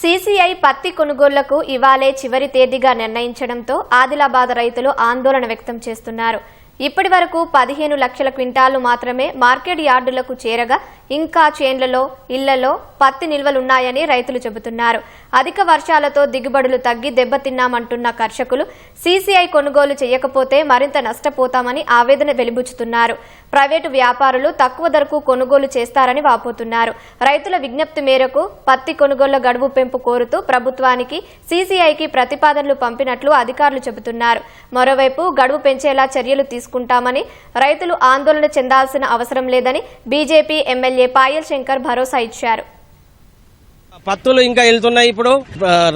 CCI పత్తి కొనుగోళ్ళకు ఇవాళే చివరి తేదీగా నిర్ణయించడంతో ఆదిలాబాద్ రైతులు ఆందోళన వ్యక్తం చేస్తున్నారు. ఇప్పటి వరకు పదిహేను లక్షల క్వింటాలు మాత్రమే మార్కెట్ యార్డులకు చేరగా ఇంకా చేన్లలో ఇళ్ళలో పత్తి నిల్వలున్నాయని రైతులు చెబుతున్నారు. అధిక వర్షాలతో దిగుబడులు తగ్గి దెబ్బతిన్నామంటున్న కర్షకులు సీసీఐ కొనుగోలు చేయకపోతే మరింత నష్టపోతామని ఆవేదన వెలిబుచ్చుతున్నారు. ప్రైవేటు వ్యాపారులు తక్కువ ధరకు కొనుగోలు చేస్తారని వాపోతున్నారు. రైతుల విజ్ఞప్తి మేరకు పత్తి కొనుగోళ్ళ గడువు పెంపు కోరుతూ ప్రభుత్వానికి సీసీఐకి ప్రతిపాదనలు పంపినట్లు అధికారులు చెబుతున్నారు. మరోవైపు గడువు పెంచేలా చర్యలు తీసుకుంటామని రైతులు ఆందోళన చెందాల్సిన అవసరం లేదని బీజేపీ ఎమ్మెల్యే పాయల్ శంకర్ భరోసా ఇచ్చారు. పత్తులు ఇంకా వెళ్తున్నాయి ఇప్పుడు.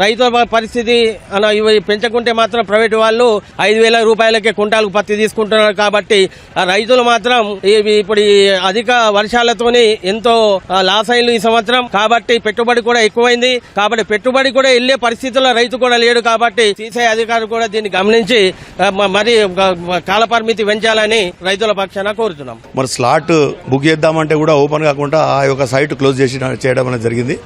రైతుల పరిస్థితి అలా ఇవి పెంచకుంటే మాత్రం ప్రైవేట్ వాళ్ళు ఐదు వేల రూపాయలకే కుంటాలకు పత్తి తీసుకుంటున్నారు కాబట్టి ఆ రైతులు మాత్రం ఇవి ఇప్పుడు అధిక వర్షాలతోని ఎంతో లాస్ అయింది ఈ సంవత్సరం. కాబట్టి పెట్టుబడి కూడా ఎక్కువైంది. కాబట్టి పెట్టుబడి కూడా వెళ్ళే పరిస్థితుల్లో రైతు కూడా లేడు కాబట్టి సీసీఐ అధికారులు కూడా దీన్ని గమనించి మరి ఒక కాలపరిమితి పెంచాలని రైతుల పక్షాన కోరుతున్నాం. మరి స్లాట్ బుక్ చేద్దామంటే కూడా ఓపెన్ కాకుండా ఆ యొక్క సైట్ క్లోజ్ చేసి చేయడం అనేది జరిగింది.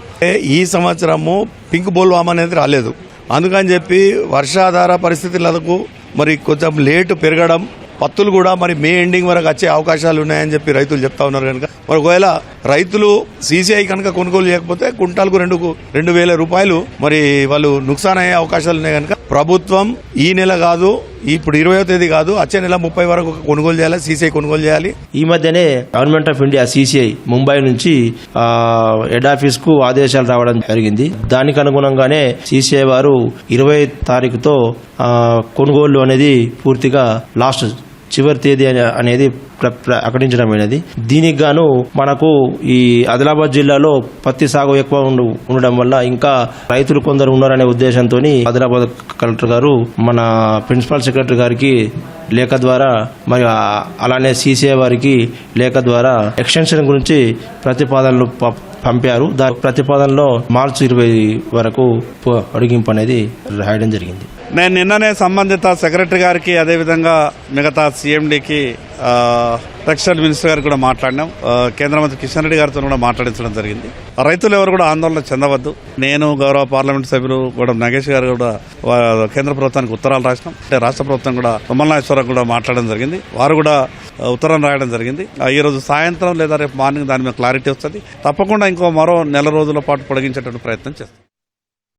ఈ సంవత్సరము పింక్ బోల్వామ్ అనేది రాలేదు. అందుకని చెప్పి వర్షాధార పరిస్థితులకు మరి కొంచెం లేటు పెరగడం పత్తులు కూడా మరి మే ఎండింగ్ వరకు వచ్చే అవకాశాలు ఉన్నాయని చెప్పి రైతులు చెప్తా ఉన్నారు కనుక. మరి ఒకవేళ రైతులు సీసీఐ కనుక కొనుగోలు చేయకపోతే కుంటాలకు రెండు రెండు వేల రూపాయలు మరి వాళ్ళు నుక్సాన్ అయ్యే అవకాశాలు ఉన్నాయి కనుక ప్రభుత్వం ఈ నెల కాదు ఇప్పుడు ఇరవయో తేదీ కాదు వచ్చే నెల ముప్పై వరకు కొనుగోలు చేయాలి సీసీఐ కొనుగోలు చేయాలి. ఈ మధ్యనే government of India CCI Mumbai నుంచి హెడ్ ఆఫీస్కు ఆదేశాలు రావడం జరిగింది. దానికి అనుగుణంగానే సీసీఐ వారు ఇరవై తారీఖుతో కొనుగోలు అనేది పూర్తిగా లాస్ట్ చివరి తేదీ అనేది ప్ర- ప్రకటించడమైనది. దీనికి గాను మనకు ఈ ఆదిలాబాద్ జిల్లాలో పత్తి సాగు ఎక్కువ ఉండడం వల్ల ఇంకా రైతులు కొందరు ఉన్నారనే ఉద్దేశంతో ఆదిలాబాద్ కలెక్టర్ గారు మన ప్రిన్సిపల్ సెక్రటరీ గారికి లేఖ ద్వారా మరి అలానే సీసీఐ వారికి లేఖ ద్వారా ఎక్స్టెన్షన్ గురించి ప్రతిపాదనలు పంపారు. దాని ప్రతిపాదనలో మార్చి ఇరవై వరకు అడిగింపు పొడిగింపు అనేది రాయడం జరిగింది. నేను నిన్ననే సంబంధిత సెక్రటరీ గారికి అదేవిధంగా మిగతా సీఎండీకి టెక్స్టైల్ మినిస్టర్ గారికి కూడా మాట్లాడినాం. కేంద్ర మంత్రి కిషన్ రెడ్డి గారితో కూడా మాట్లాడించడం జరిగింది. రైతులు ఎవరు కూడా ఆందోళన చెందవద్దు. నేను గౌరవ పార్లమెంట్ సభ్యులు కూడా నగేష్ గారు కూడా కేంద్ర ప్రభుత్వానికి ఉత్తరాలు రాసినాం. అంటే రాష్ట్ర ప్రభుత్వం కూడా తుమ్మలనాశ్వరరావు కూడా మాట్లాడడం జరిగింది. వారు కూడా ఉత్తరం రాయడం జరిగింది. ఆ, ఈ రోజు సాయంత్రం లేదా రేపు మార్నింగ్ దాని మీద క్లారిటీ వస్తుంది. తప్పకుండా ఇంకో మరో నెల రోజుల పాటు పొడిగించేటువంటి ప్రయత్నం చేస్తాం.